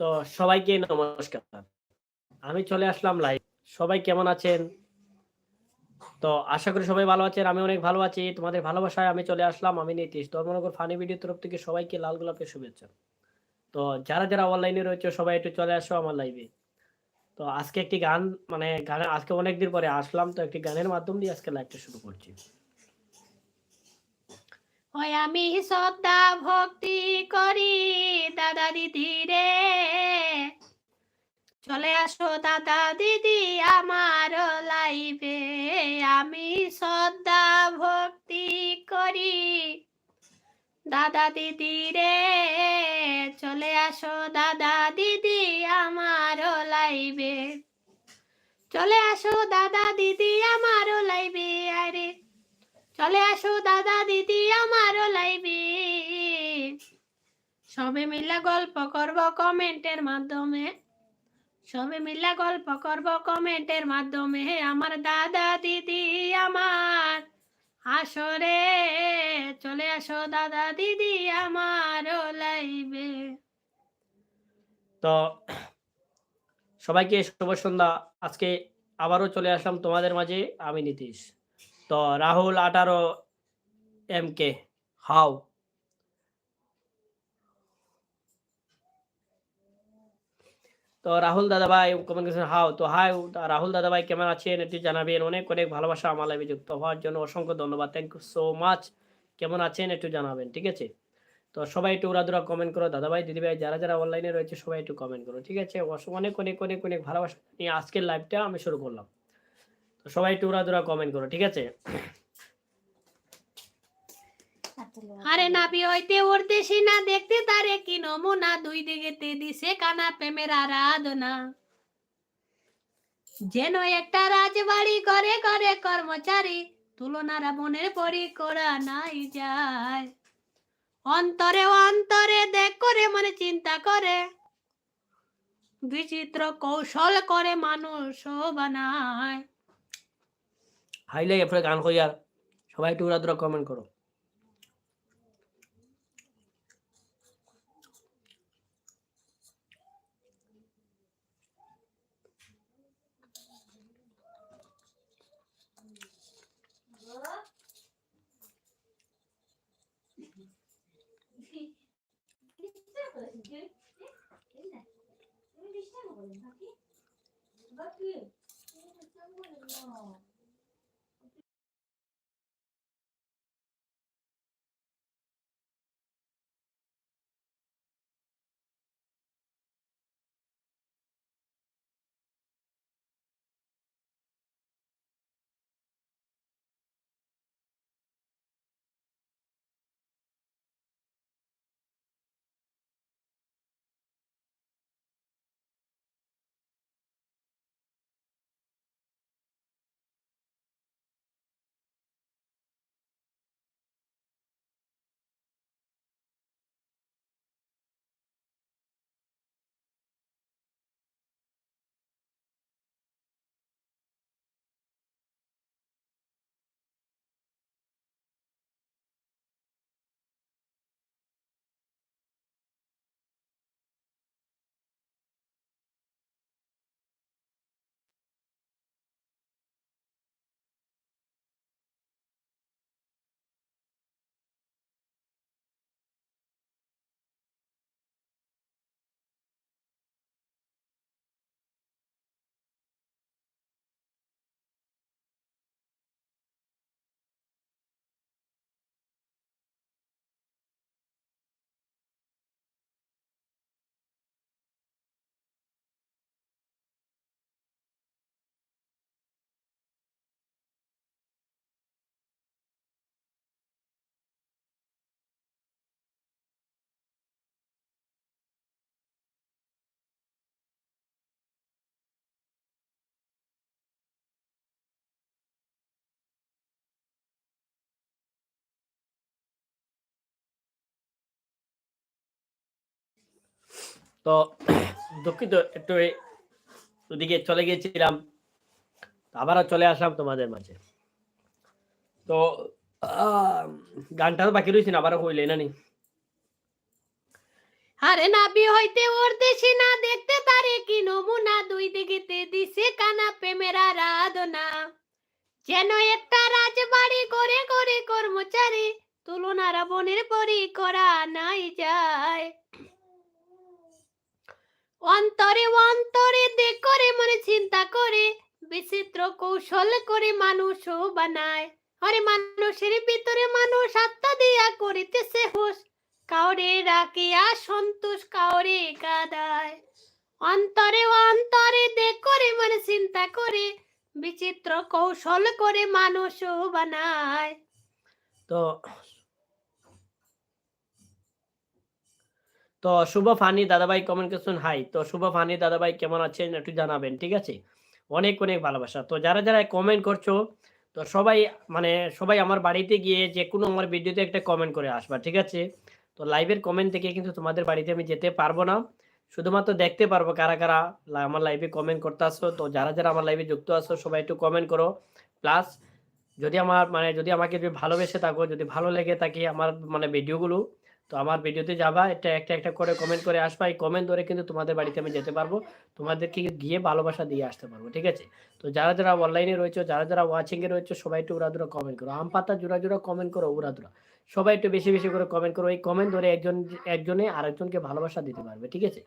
তো সবাইকে নমস্কার। আমি চলে আসলাম লাইভ সবাই কেমন আছেন? তো আশা করি সবাই ভালো আছেন, আমি অনেক ভালো আছি। তোমাদের ভালোবাসায় আমি চলে আসলাম, আমি নীতিশ। ধর্মনগর ফানি ভিডিও তরফ থেকে সবাইকে লাল গোলাপের শুভেচ্ছা। তো যারা যারা অনলাইনে রয়েছে, সবাই একটু চলে আসো আমার লাইভে তো আজকে একটি গান মানে গানে আজকে অনেকদিন পরে আসলাম, তো একটি গানের মাধ্যম দিয়ে আজকে লাইভটা শুরু করছি। ওই আমি শ্রদ্ধা ভক্তি করি, দাদা দিদি রে। চলে আসো দাদা দিদি আমার লাইভে আমি শ্রদ্ধা ভক্তি করি, দাদা দিদি রে। চলে আসো দাদা দিদি আমার লাইভে চলে আসো দাদা দিদি আমার লাইভে আরে চলে আসো দাদা দিদি আমারও লাইভে। সবে মিলে গল্প করব কমেন্টের মাধ্যমে। সবে মিলে গল্প করব কমেন্টের মাধ্যমে। আমার দাদা দিদি আমার আসরে। চলে আসো দাদা দিদি আমারও লাইভে। তো সবাইকে শুভ সন্ধ্যা। আজকে আবারও চলে আসলাম তোমাদের মাঝে, আমি নীতিশ। তো রাহুল আঠারো এম কে হাও। তো রাহুল দাদা ভাই কমেন্ট করেছেন, হাও। তো হাই রাহুল দাদা ভাই কেমন আছেন? একটু জানাবেন। অনেক অনেক ভালোবাসা আমার লাইভে যুক্ত হওয়ার জন্য অসংখ্য ধন্যবাদ। থ্যাংক ইউ সো মাচ কেমন আছেন? একটু জানাবেন, ঠিক আছে? তো সবাই একটু উড়াদুরা কমেন্ট করো। দাদা ভাই, দিদি ভাই, যারা যারা অনলাইনে রয়েছে সবাই একটু কমেন্ট করো, ঠিক আছে? অনেক অনেক অনেক অনেক ভালোবাসা নিয়ে আজকের লাইভটা আমি শুরু করলাম। তো সবাই একটু উড়াদুরা কমেন্ট করো, ঠিক আছে? আরে না নাবি, হইতে উড়তেছি না দেখতে তারে কি নমুনা? দুই দিকেতে দিছে কানা প্রেমের আরাধনা। যেন একটা রাজবাড়ি করে করে কর্মচারী, তুলনারা মনের পরি করা নাই যায়। অন্তরে অন্তরে দেখ করে, মনে চিন্তা করে। বিচিত্র কৌশল করে মানুষ বানায়। হাইলে এরপরে গান করি আর? সবাই একটু উড়াদুরা কমেন্ট করো। তো দুঃখিত, একটু ওদিকে চলে গিয়েছিলাম, তো আবারও চলে আসলাম তোমাদের মাঝে। তো গানটা তো বাকি রয়েছে না, আবারও হইলে, না নি? আরে নাবি হইতে ওর দেশি না দেখতে, তারে কি নমুনা দুই দিকে দিকেতে দিছে কানা প্রেমের আরাধনা। যেন একটা রাজবাড়ি করে করে কর্মচারী, তুলনার বনের পরি করা নাই যায়। অন্তরে অন্তরে দেখ করে মনে চিন্তা করে, বিচিত্র কৌশল করে মানুষও বানায়। আরে মানুষের ভিতরে মানুষ আত্মা দিয়া করিতেছে হুশ। কাউরে রাখিয়া সন্তোষ, কাউরে কাদায় অন্তরে অন্তরে দেখ করে মনে চিন্তা করে, বিচিত্র কৌশল করে মানুষও বানায়। তো তো শুভ ফানি দাদাভাই কমেন্ট করছেন হাই তো শুভ ফানি দাদাভাই কেমন আছেন একটু জানাবেন, ঠিক আছে? অনেক অনেক ভালোবাসা। তো যারা যারা কমেন্ট করছ, তো সবাই মানে সবাই আমার বাড়িতে গিয়ে যে কোনো আমার ভিডিওতে একটা কমেন্ট করে আসবা, ঠিক আছে? তো লাইভের কমেন্ট থেকে কিন্তু তোমাদের বাড়িতে আমি যেতে পারব না। শুধুমাত্র দেখতে পারব কারা কারা আমার লাইভে কমেন্ট করতে আসো তো যারা যারা আমার লাইভে যুক্ত আসো সবাই একটু কমেন্ট করো। প্লাস যদি আমার মানে যদি আমাকে যদি ভালোবেসে থাকো, যদি ভালো লেগে থাকে আমার মানে ভিডিওগুলো তো আমার ভিডিওতে যাবা এটা একটা একটা করে কমেন্ট করে আসবা। এই কমেন্ট ধরে কিন্তু তোমাদের বাড়িতে আমি যেতে পারব। তোমাদেরকে গিয়ে ভালোবাসা দিয়ে আসতে পারব, ঠিক আছে? তো যারা যারা অনলাইনে রয়েছে, যারা যারা ওয়াচিংয়ে রয়েছে, সবাই একটু উড়াদুরা কমেন্ট করো। আম পাতা জোড়া জোড়া কমেন্ট করো উড়াদুরা সবাই একটু বেশি বেশি করে কমেন্ট করো। এই কমেন্ট ধরে একজন, একজনে আরেকজনকে ভালোবাসা দিতে পারবে, ঠিক আছে?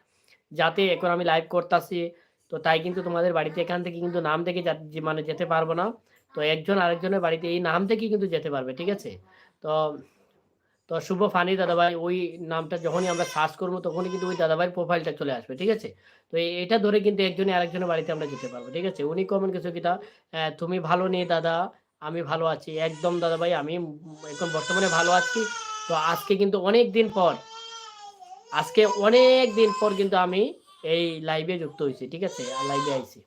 যাতে এখন আমি লাইভ করতেছি, তো তাই কিন্তু তোমাদের বাড়িতে এখান থেকে কিন্তু নাম যা- মানে যেতে পারব না। তো একজন আরেকজনের বাড়িতে এই নাম থেকে কিন্তু যেতে পারবে, ঠিক আছে? তো তো শুভ ফানি দাদাভাই ওই নামটা যখনই আমরা সার্চ করব তখনই কিন্তু ওই দাদাভাইয়ের প্রোফাইলটা চলে আসবে ঠিক আছে? তো এটা ধরে কিন্তু একজনে আরেকজনের বাড়িতে আমরা যেতে পারব ঠিক আছে? উনি কমেন্ট কিছু আহ, তুমি ভালো নেই দাদা আমি ভালো আছি। একদম দাদাভাই আমি এখন বর্তমানে ভালো আছি। তো আজকে কিন্তু অনেক দিন পর আজকে অনেক দিন পর কিন্তু আমি এই লাইভে যুক্ত হয়েছি ঠিক আছে? লাইভে আইছি।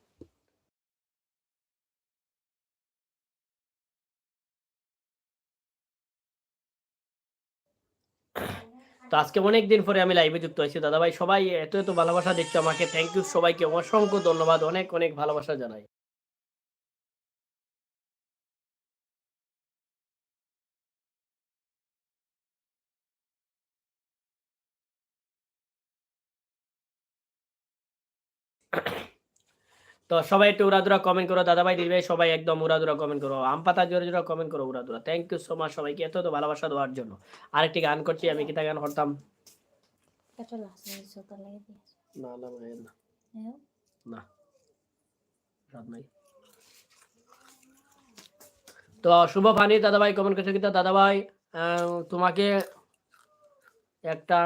তো আজকে অনেক দিন পরে আমি লাইভে যুক্ত হয়েছি। দাদা ভাই সবাই এত এত ভালোবাসা দিচ্ছ আমাকে। থ্যাংক ইউ সবাইকে। অসংখ্য ধন্যবাদ। অনেক অনেক ভালোবাসা জানাই। তো সবাই একটু উড়াদুরা কমেন্ট করো। দাদা ভাই দিদি ভাই সবাই একদম উড়াদুরা কমেন্ট করো। আম পাতা জোরে জোরে কমেন্ট করো উড়াদুরা। থ্যাংক ইউ সো মাচ সবাইকে এত এত ভালোবাসা দেওয়ার জন্য। আরেকটি গান করছি আমি কিতা গান করতাম. না না না। না। নাই। তো শুভ ফানি দাদা ভাই কমেন্ট করছে কিন্তু দাদা ভাই আহ, তোমাকে একটা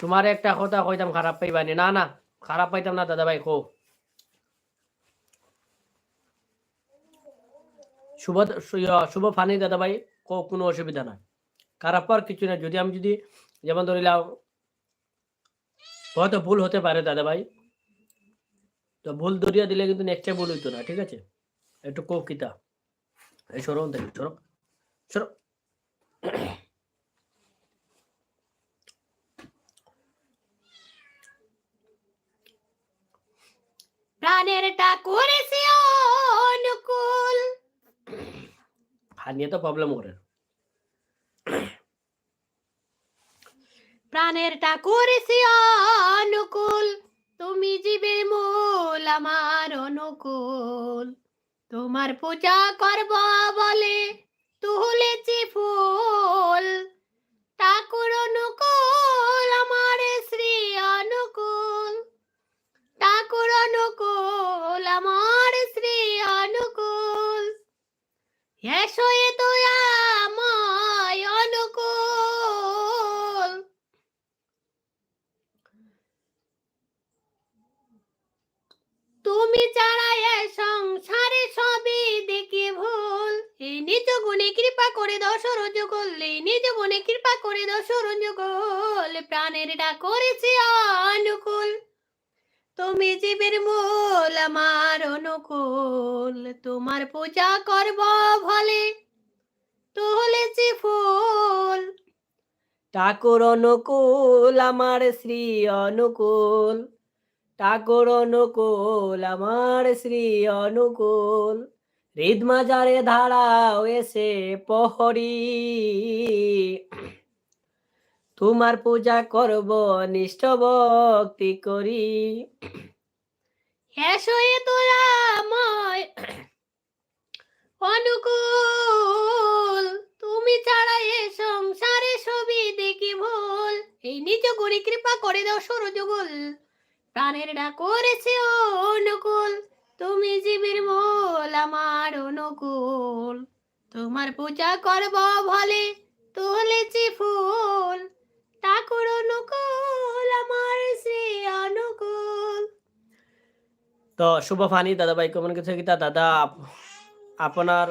তোমার একটা কথা কইতাম, খারাপ পাইবানি। না না, খারাপ পাইতাম না দাদা ভাই কো শুভ শুভ ফানি দাদা ভাই কো কোনো অসুবিধা নাই। খারাপ পাওয়ার কিছু না যদি আমি যদি, যেমন ধরিলাম হয়তো ভুল হতে পারে দাদা ভাই তো ভুল ধরিয়া দিলে কিন্তু নেক্সট টাইম ভুল হইতো না, ঠিক আছে? একটু কৌকিতা এই সরো থেকে সরো সরো। প্রাণের ঠাকুর সে অনুকূল। নিয়ে তো প্রবলেম করে। প্রাণের ঠাকুর সে অনুকূল। তুমি জীবের মূল আমার অনুকূল। তোমার পূজা করব বলে তুলেছি ফুল। ঠাকুর অনুকূল আমার ঠাকুর অনুকূল, আমার শ্রী অনুকূল। এসো এ দয়াময় অনুকূল। তুমি ছাড়া এ সংসারে সবই দেখি ভুল। এই নিজ গুণে কৃপা করে দশ রোজ করলে নিজ গুণে কৃপা করে দশ রোজ প্রাণের ডাক করেছি অনুকূল। তুমি জীবের মূল, আমার অনুকূল, তোমার পূজা করব ভলে। তুলেছি ফুল, ঠাকুর অনুকূল, আমার শ্রী অনুকূল। ঠাকুর অনুকূল, আমার শ্রী অনুকূল। হৃদ মাজারে ধারাও এসে প্রহরী। তোমার পূজা করব, নিষ্ঠ ভক্তি করি। হ্যাঁ সয়ে তোরাময় অনুকূল। তুমি ছাড়া এ সংসারে ছবি দেখি ভুল। এই নিজ গরি কৃপা করে দাও সরযুগল প্রাণের ডাক করেছে অনুকূল। তুমি জীবের মোল আমার অনুকূল। তোমার পূজা করব ভলে, তুলেছি ফুল। ঠাকুর অনুকূল, আমার শ্রী অনুকূল। তো শুভ ফানি দাদা ভাই কেমন কিছু গীতা? দাদা, আপ- আপনার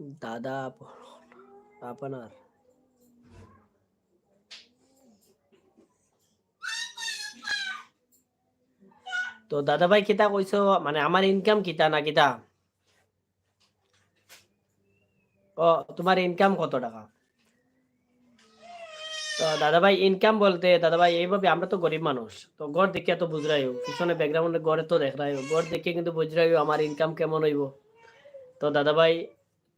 দাদা, আপ- আপনার তো দাদা ভাই কিতা কইছো মানে আমার ইনকাম কিতা না কিতা? ও তোমার ইনকাম কত টাকা? তো দাদা ভাই ইনকাম বলতে দাদা ভাই এইভাবে আমরা তো গরিব মানুষ তো গড় দেখে তো বুঝরাই পিছনে ব্যাকগ্রাউন্ডে গড়ে তো দেখাই গড় দেখে কিন্তু বুঝরাই আমার ইনকাম কেমন হইব। তো দাদা ভাই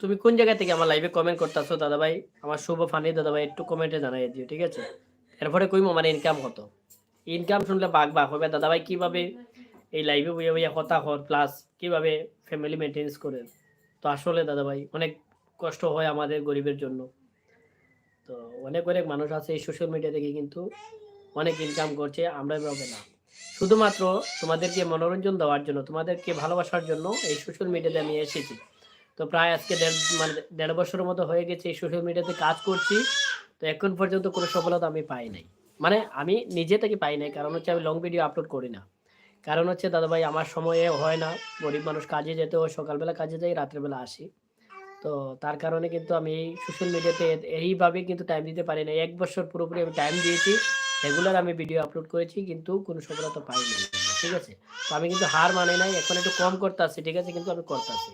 তুমি কোন জায়গা থেকে আমার লাইভে কমেন্ট করতেছো দাদা ভাই আমার শুভ ফানি দাদা ভাই একটু কমেন্টে জানাই দিও ঠিক আছে? এরপরে কইম আমার ইনকাম কত। ইনকাম শুনলে বাঘ বাঘ হবে দাদা ভাই কীভাবে এই লাইভে বইয়া বইয়া কথা হর প্লাস কীভাবে ফ্যামিলি মেনটেন্স করে তো আসলে দাদা ভাই অনেক কষ্ট হয় আমাদের গরিবের জন্য। তো অনেক অনেক মানুষ আছে এই সোশ্যাল মিডিয়া থেকে কিন্তু অনেক ইনকাম করছে আমরা এভাবে না। শুধুমাত্র তোমাদেরকে মনোরঞ্জন দেওয়ার জন্য, তোমাদেরকে ভালোবাসার জন্য এই সোশ্যাল মিডিয়াতে আমি এসেছি। তো প্রায় আজকে দেড় মানে দেড় বছরের মতো হয়ে গেছে এই সোশ্যাল মিডিয়াতে কাজ করছি। তো এখন পর্যন্ত কোনো সফলতা আমি পাই নাই। মানে আমি নিজে থেকে পাই নাই, কারণ হচ্ছে আমি লং ভিডিও আপলোড করি না। কারণ হচ্ছে দাদা ভাই আমার সময়ে হয় না। গরিব মানুষ কাজে যেতে হয়, সকালবেলা কাজে যাই, রাত্রেবেলা আসি। তো তার কারণে কিন্তু আমি এই সোশ্যাল মিডিয়াতে এইভাবে কিন্তু টাইম দিতে পারি না এক বছর পুরোপুরি আমি টাইম দিয়েছি রেগুলার আমি ভিডিও আপলোড করেছি, কিন্তু কোনো সফলতা পাইনি। ঠিক আছে? তো আমি কিন্তু হার মানে নাই, এখন একটু কম করতে আসছি ঠিক আছে? কিন্তু আমি করতে আসছি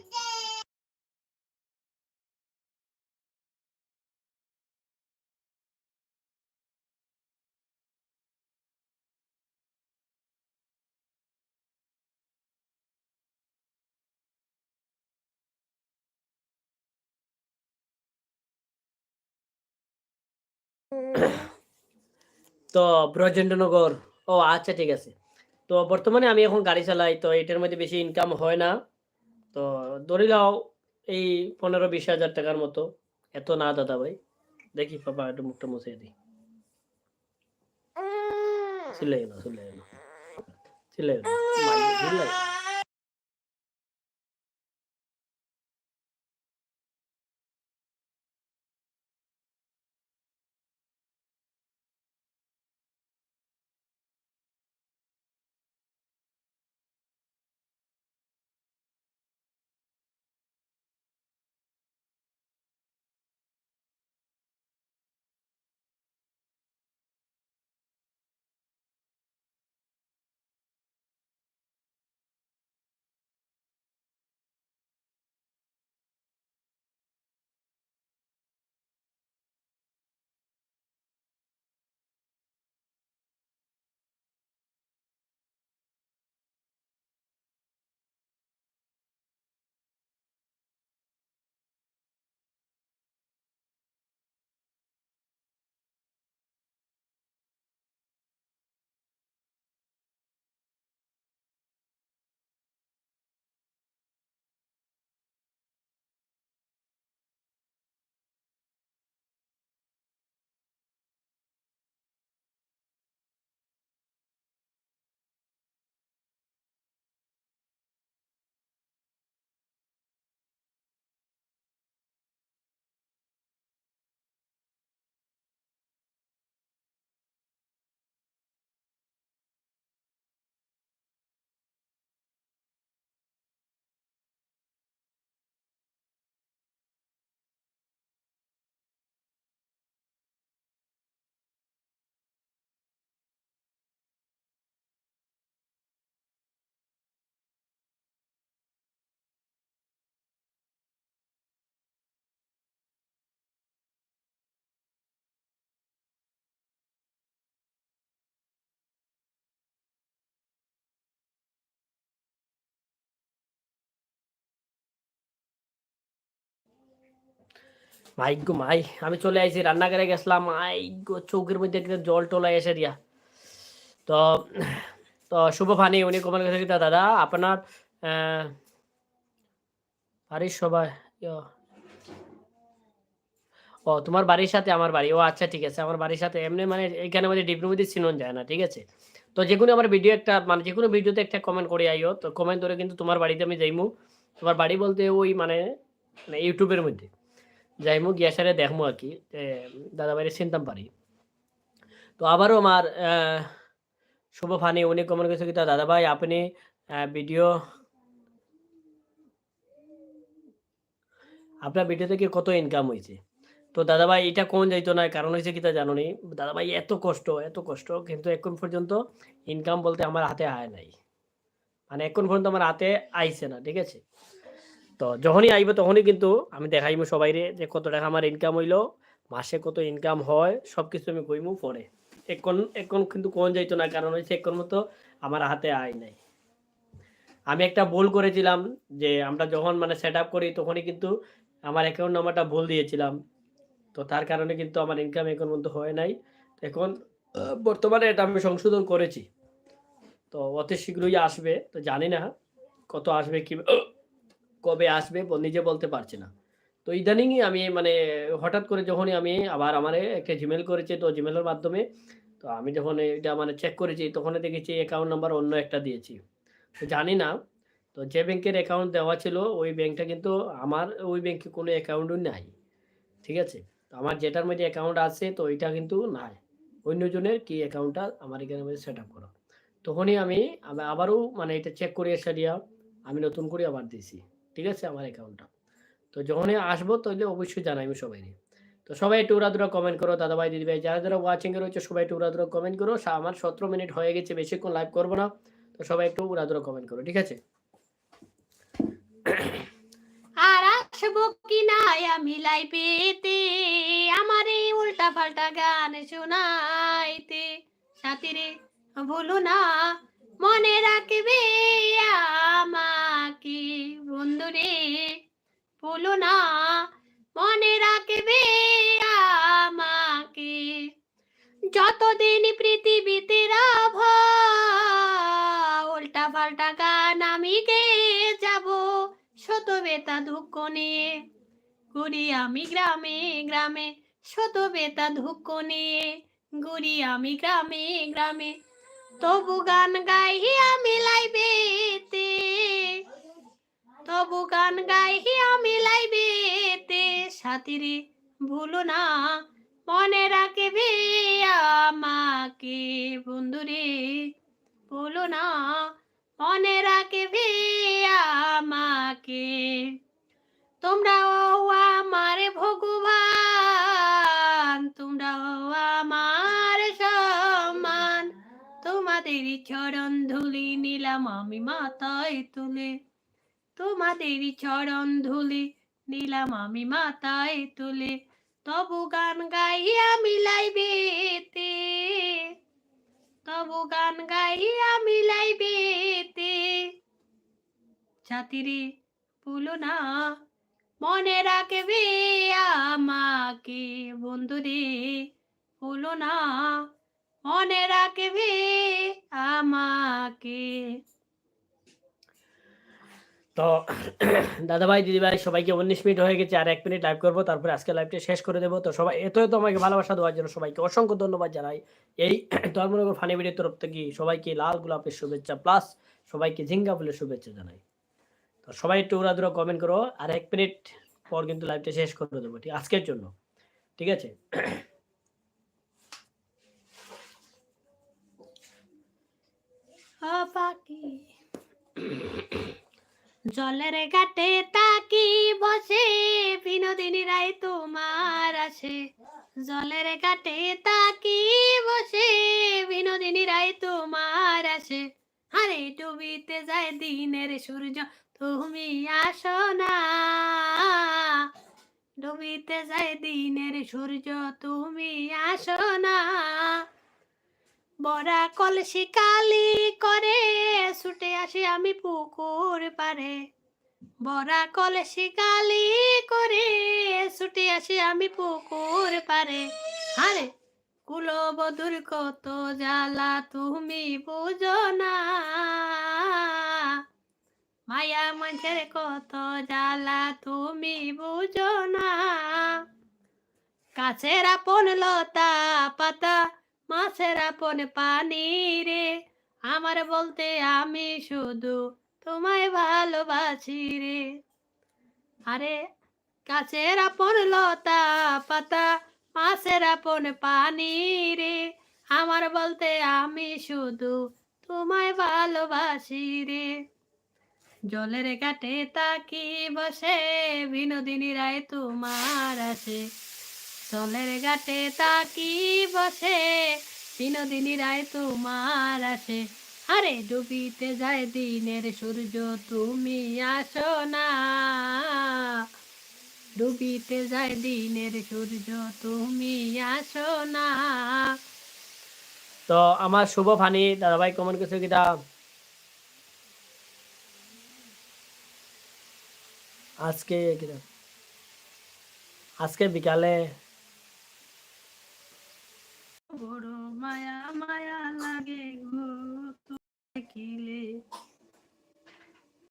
তো ব্রজেন্দ্রনগর। ও আচ্ছা ঠিক আছে। তো বর্তমানে আমি এখন গাড়ি চালাই তো এটার মধ্যে বেশি ইনকাম হয় না। তো ধরে নাও এই পনেরো বিশ হাজার টাকার মতো। এত না দাদা ভাই। দেখি পাপা একটু মুখটা মুছে দিই। চিল্লাই না চিল্লাই না। চিল্লাই না। মাই গো, মাই। আমি চলে আইছি, রান্নাঘরে গেছিলাম। মাই গো চৌকের মধ্যে একটা জল টলা এসে দিয়া। তো তো শুভ ফানি, উনি কমেন্ট করেছে দাদা, আপনার বাড়ির সবাই। ও, তোমার বাড়ির সাথে আমার বাড়ি, ও আচ্ছা ঠিক আছে, আমার বাড়ির সাথে, এমনি মানে এখানে মধ্যে ডিপের মধ্যে চিনন যায় না, ঠিক আছে? তো যে কোনো আমার ভিডিও একটা মানে যে কোনো ভিডিওতে একটা কমেন্ট করে আইও, তো কমেন্ট করে কিন্তু তোমার বাড়িতে আমি যাইমু। তোমার বাড়ি বলতে ওই মানে মানে ইউটিউবের মধ্যে। যাইমু, গিয়া সারে দেখমু আর কি দাদা বাড়ি চিনতাম পারি। তো আবারও আমার শুভ ফানি, উনি কমেন্ট করেছে কি দাদা ভাই আপনি ভিডিও আপনার ভিডিও থেকে কত ইনকাম হয়েছে? তো দাদা ভাই এটা কোন যাইতো না, কারণ হয়েছে কি তা জানো নি দাদা ভাই এত কষ্ট এত কষ্ট, কিন্তু এখন পর্যন্ত ইনকাম বলতে আমার হাতে আয় নাই। মানে এখন পর্যন্ত আমার হাতে আইছে না, ঠিক আছে? তো যখনই আইবে তখনই কিন্তু আমি দেখাইমু সবাইরে যে কত টাকা আমার ইনকাম হইল, মাসে কত ইনকাম হয় সব কিছু আমি কইমু পরে। এখন এখন কিন্তু কোন যাইতো না, কারণ হয়েছে এখন মতো আমার হাতে আয় নাই। আমি একটা ভুল করেছিলাম যে আমরা যখন মানে সেট আপ করি তখনই কিন্তু আমার অ্যাকাউন্ট নাম্বারটা ভুল দিয়েছিলাম। তো তার কারণে কিন্তু আমার ইনকাম এখন পর্যন্ত হয় নাই। এখন বর্তমানে এটা আমি সংশোধন করেছি। তো অতি শীঘ্রই আসবে, তো জানি না কত আসবে কি কবে আসবে নিজে বলতে পারছি না। তো ইদানিংই আমি মানে হঠাৎ করে যখনই আমি আবার আমার একটা জিমেল করেছে, তো জিমেলের মাধ্যমে, তো আমি যখন এটা মানে চেক করেছি তখন দেখেছি অ্যাকাউন্ট নাম্বার অন্য একটা দিয়েছি। তো জানি না, তো যে ব্যাংকের অ্যাকাউন্ট দেওয়া ছিল, ওই ব্যাংকটা কিন্তু আমার, ওই ব্যাংকে কোনো অ্যাকাউন্টও নাই। ঠিক আছে? তো আমার যেটার মধ্যে অ্যাকাউন্ট আছে, তো ওইটা কিন্তু নাই। অন্যজনের কি অ্যাকাউন্টটা আমার এখানে মধ্যে সেট আপ করা। তখনই আমি আবারও মানে এটা চেক করে এসে দিয়া, আমি নতুন করে আবার দিয়েছি। ঠিক আছে, আমার অ্যাকাউন্টটা তো যখনই আসব তাহলে অবশ্যই জানাইবো সবাই তো সবাই একটু উড়াদুরা কমেন্ট করো দাদা ভাই দিদি ভাই যারা যারা ওয়াচিং এ রয়েছে, সবাই একটু উড়াদুরা কমেন্ট করো। আমার সতেরো মিনিট হয়ে গেছে, বেশিক্ষণ লাইভ করব না। তো সবাই একটু উড়াদুরা কমেন্ট করো, ঠিক আছে? আর আসব কি না, আমি লাইফেতে আমার উল্টা পাল্টা গান শোনাইতে। সাথীরে বলো না। বলো না, মনে রাখবে আমাকে। যতদিন পৃথিবীতে রাভ উল্টা পাল্টা গান আমি গেয়ে যাব শত বেতা দুঃখ নিয়ে। ঘুরি আমি গ্রামে গ্রামে শত বেতা দুঃখ নিয়ে। ঘুরি আমি গ্রামে গ্রামে, তবু গান গাই আমি লাইবেতে তবু গান গাই আমি লাইবে তে। সাথীরে, ভুলো না, মনে রাখবে আমাকে। বন্ধুরে বলো না, মনে রাখবে আমাকে। তোমরাও আমার ভগবান, তোমরাও আমার সমান। তোমাদেরই চরণ ধুলি নিলাম আমি মাথায় তুলে। তোমাদেরই চরণ ধুলি নিলাম আমি মাথায় তুলে। তবু গান গাই আমি লাইবেতে তবু গান গাই আমি লাইবেতে ছাতিরে বলো না, মনে রাখবে আমাকে। বন্ধুরে বলো না, মনে রাখবে আমাকে। তো দাদা ভাই দিদি ভাই সবাইকে উনিশ মিনিট হয়ে গেছে, আর এক মিনিট লাইভ করব, তারপরে আজকে লাইভটা শেষ করে দেবো। তো সবাই, এত এত আমাকে ভালোবাসা দেওয়ার জন্য সবাইকে অসংখ্য ধন্যবাদ জানাই। এই ধর্মনগর ফানি ভিডিওর তরফ থেকে সবাইকে লাল গোলাপের শুভেচ্ছা প্লাস সবাইকে ঝিঙ্গা ফুলের শুভেচ্ছা জানাই। তো সবাই একটু উড়াদুরা কমেন্ট করো, আর এক মিনিট পর কিন্তু লাইভটা শেষ করে দেবো, ঠিক, আজকের জন্য, ঠিক আছে? পাখি। জলের ঘাটে তাকি বসে, বিনোদিনী রায় তোমার আসে। জলের ঘাটে তাকি বসে, বিনোদিনী রায় তোমার আসে। আরে ডুবিতে যায় দিনের সূর্য, তুমি আসো না। ডুবিতে যায় দিনের সূর্য, তুমি আসো না। বড়া কলসি কালি করে, ছুটে আসি আমি পুকুর পারে বরা কলসি গালি করে, ছুটে আসি আমি পুকুর পারে আরে কুলবধুর কত জ্বালা, তুমি বুঝো না। মায়া মাঝের কত জ্বালা, তুমি বুঝো না। কাছের আপন লতা পাতা মাছের আপন পানি রে। আমার বলতে আমি শুধু তোমায় ভালোবাসি রে। আরে কাছের আপন লতা পাতা, মাছের আপন পানি রে। আমার বলতে আমি শুধু তোমায় ভালোবাসি রে। জলের কাটে তাকি বসে, বিনোদিনী রায় তোমার আছে জলের ঘাটে তাকি বসে, বিনোদিনী রায় তোমার আসে। আরে ডুবিতে যায় দিনের সূর্য, তুমি আসো না। ডুবিতে যায় দিনের সূর্য, তুমি আসো না। তো আমার শুভ ফানি, দাদাভাই কমেন্ট করছে কিটা? আজকে কিটা? আজকে বিকালে বড় মায়া মায়া লাগে গো তো দেখিলে।